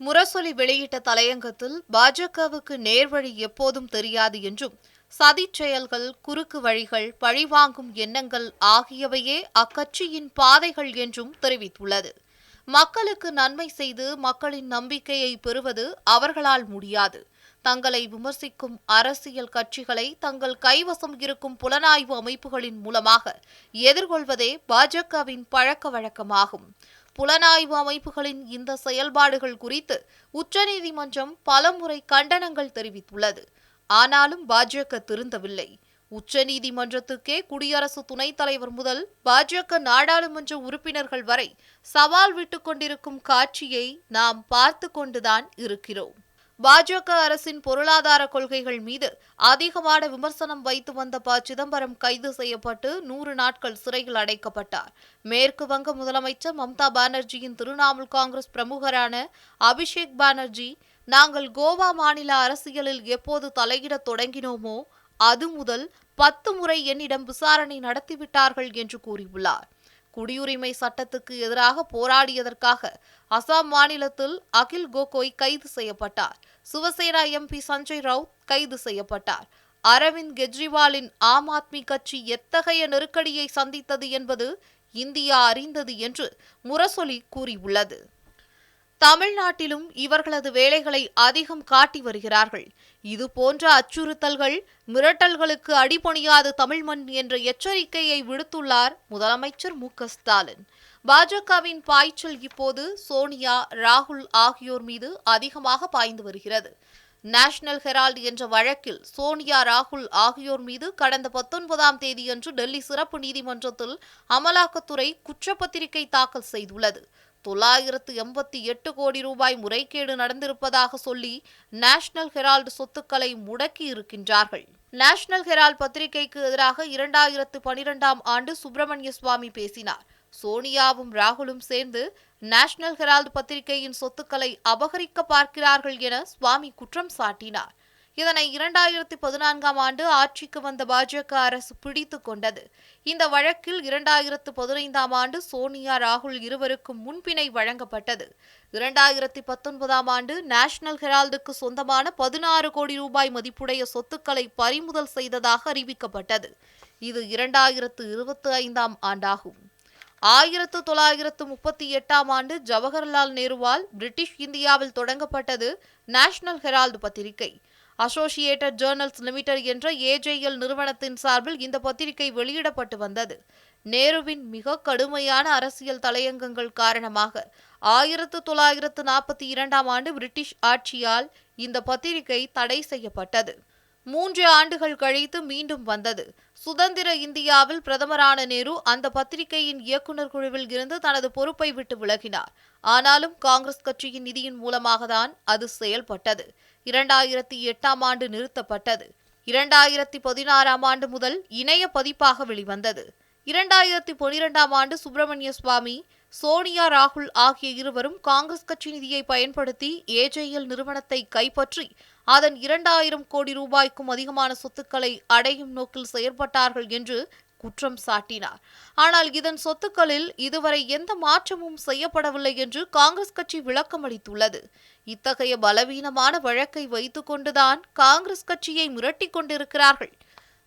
முரசொலி வெளியிட்ட தலையங்கத்தில் பாஜகவுக்கு நேர்வழி எப்போதும் தெரியாது என்றும் சதிச் செயல்கள் குறுக்கு வழிகள் பழிவாங்கும் எண்ணங்கள் ஆகியவையே அக்கட்சியின் பாதைகள் என்றும் தெரிவித்துள்ளது. மக்களுக்கு நன்மை செய்து மக்களின் நம்பிக்கையை பெறுவது அவர்களால் முடியாது. தங்களை விமர்சிக்கும் அரசியல் கட்சிகளை தங்கள் கைவசம் இருக்கும் புலனாய்வு அமைப்புகளின் மூலமாக எதிர்கொள்வதே பாஜகவின் பழக்க வழக்கமாகும். புலனாய்வு அமைப்புகளின் இந்த செயல்பாடுகள் குறித்து உச்சநீதிமன்றம் பலமுறை கண்டனங்கள் தெரிவித்துள்ளது. ஆனாலும் பாஜக திருந்தவில்லை. உச்சநீதிமன்றத்துக்கே குடியரசு துணைத் தலைவர் முதல் பாஜக நாடாளுமன்ற உறுப்பினர்கள் வரை சவால் விட்டுக் கொண்டிருக்கும் காட்சியை நாம் பார்த்து கொண்டுதான் இருக்கிறோம். பாஜக அரசின் பொருளாதார கொள்கைகள் மீது அதிகமான விமர்சனம் வைத்து வந்த ப. சிதம்பரம் கைது செய்யப்பட்டு நூறு நாட்கள் சிறையில் அடைக்கப்பட்டார். மேற்கு வங்க முதலமைச்சர் மம்தா பானர்ஜியின் திரிணாமுல் காங்கிரஸ் பிரமுகரான அபிஷேக் பானர்ஜி நாங்கள் கோவா மாநில அரசியலில் எப்போது தலையிடத் தொடங்கினோமோ அது முதல் பத்து முறை என்னிடம் விசாரணை நடத்திவிட்டார்கள் என்று கூறியுள்ளார். குடியுரிமை சட்டத்துக்கு எதிராக போராடியதற்காக அசாம் மாநிலத்தில் அகில் கோகோய் கைது செய்யப்பட்டார். சிவசேனா எம்பி சஞ்சய் ரவுத் கைது செய்யப்பட்டார். அரவிந்த் கெஜ்ரிவாலின் ஆம் ஆத்மி கட்சி எத்தகைய நெருக்கடியை சந்தித்தது என்பது இந்தியா அறிந்தது என்று முரசொலி கூறியுள்ளது. தமிழ்நாட்டிலும் இவர்களது வேலைகளை அதிகம் காட்டி வருகிறார்கள். இது போன்ற அச்சுறுத்தல்கள் மிரட்டல்களுக்கு அடிபணியாது தமிழ் மண் என்ற எச்சரிக்கையை விடுத்துள்ளார் முதலமைச்சர் மு க ஸ்டாலின். பாஜகவின் பாய்ச்சல் இப்போது சோனியா ராகுல் ஆகியோர் மீது அதிகமாக பாய்ந்து வருகிறது. நேஷனல் ஹெரால்டு என்ற வழக்கில் சோனியா ராகுல் ஆகியோர் மீது கடந்த பத்தொன்பதாம் தேதியன்று டெல்லி சிறப்பு நீதிமன்றத்தில் அமலாக்கத்துறை குற்றப்பத்திரிகை தாக்கல் செய்துள்ளது. தொள்ளாயிரத்து எண்பத்தி எட்டு கோடி ரூபாய் முறைகேடு நடந்திருப்பதாக சொல்லி நேஷனல் ஹெரால்டு சொத்துக்களை முடக்கி இருக்கின்றார்கள். நேஷனல் ஹெரால்ட் பத்திரிகைக்கு எதிராக இரண்டாயிரத்து பனிரெண்டாம் ஆண்டு சுப்பிரமணிய சுவாமி பேசினார். சோனியாவும் ராகுலும் சேர்ந்து நேஷனல் ஹெரால்டு பத்திரிகையின் சொத்துக்களை அபகரிக்க பார்க்கிறார்கள் என சுவாமி குற்றம் சாட்டினார். இதனை இரண்டாயிரத்தி பதினான்காம் ஆண்டு ஆட்சிக்கு வந்த பாஜக அரசு பிடித்து கொண்டது. இந்த வழக்கில் இரண்டாயிரத்து பதினைந்தாம் ஆண்டு சோனியா ராகுல் இருவருக்கும் முன்பினை வழங்கப்பட்டது. இரண்டாயிரத்தி பத்தொன்பதாம் ஆண்டு நேஷனல் ஹெரால்டுக்கு சொந்தமான பதினாறு கோடி ரூபாய் மதிப்புடைய சொத்துக்களை பறிமுதல் செய்ததாக அறிவிக்கப்பட்டது. இது இரண்டாயிரத்து இருபத்தி ஐந்தாம் ஆண்டாகும். ஆயிரத்து தொள்ளாயிரத்து முப்பத்தி எட்டாம் ஆண்டு ஜவஹர்லால் நேருவால் பிரிட்டிஷ் இந்தியாவில் தொடங்கப்பட்டது நேஷனல் ஹெரால்டு பத்திரிகை. அசோசியேட்டட் ஜேர்னல்ஸ் லிமிடெட் என்ற ஏஜேஎல் நிறுவனத்தின் சார்பில் இந்த பத்திரிகை வெளியிடப்பட்டு வந்தது. நேருவின் மிக கடுமையான அரசியல் தலையங்கங்கள் காரணமாக ஆயிரத்து தொள்ளாயிரத்து நாற்பத்தி இரண்டாம் ஆண்டு பிரிட்டிஷ் ஆட்சியால் இந்த பத்திரிகை தடை செய்யப்பட்டது. மூன்று ஆண்டுகள் கழித்து மீண்டும் வந்தது. சுதந்திர இந்தியாவில் பிரதமரான நேரு அந்த பத்திரிகையின் இயக்குநர் குழுவில் இருந்து தனது பொறுப்பை விட்டு விலகினார். ஆனாலும் காங்கிரஸ் கட்சியின் நிதியின் மூலமாக தான் அது செயல்பட்டது. இரண்டாயிரத்தி எட்டாம் ஆண்டு நிறுத்தப்பட்டது. இரண்டாயிரத்தி பதினாறாம் ஆண்டு முதல் இணைய பதிப்பாக வெளிவந்தது. இரண்டாயிரத்தி பனிரெண்டாம் ஆண்டு சுப்பிரமணிய சுவாமி சோனியா ராகுல் ஆகிய இருவரும் காங்கிரஸ் கட்சி நிதியை பயன்படுத்தி ஏஜேஎல் நிறுவனத்தை கைப்பற்றி அதன் இரண்டாயிரம் கோடி ரூபாய்க்கும் அதிகமான சொத்துக்களை அடையும் நோக்கில் செயற்பட்டார்கள் என்று குற்றம் சாட்டினார். ஆனால் இதன் சொத்துக்களில் இதுவரை எந்த மாற்றமும் செய்யப்படவில்லை என்று காங்கிரஸ் கட்சி விளக்கம் அளித்துள்ளது. இத்தகைய பலவீனமான வழக்கை வைத்துக்கொண்டுதான் காங்கிரஸ் கட்சியை மிரட்டிக் கொண்டிருக்கிறார்கள்.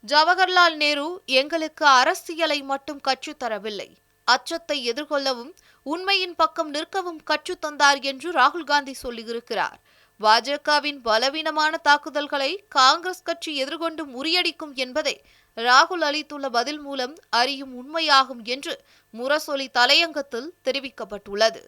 ஜவஹர்லால் நேரு எங்களுக்கு அரசியலை மட்டும் கற்றுத்தரவில்லை அச்சத்தை எதிர்கொள்ளவும் உண்மையின் பக்கம் நிற்கவும் கற்றுத்தந்தார் என்று ராகுல் காந்தி சொல்லியிருக்கிறார். பாஜகவின் பலவீனமான தாக்குதல்களை காங்கிரஸ் கட்சி எதிர்கொண்டு முறியடிக்கும் என்பதை ராகுல் அளித்துள்ள பதில் மூலம் அறியும் உண்மையாகும் என்று முரசொலி தலையங்கத்தில் தெரிவிக்கப்பட்டுள்ளது.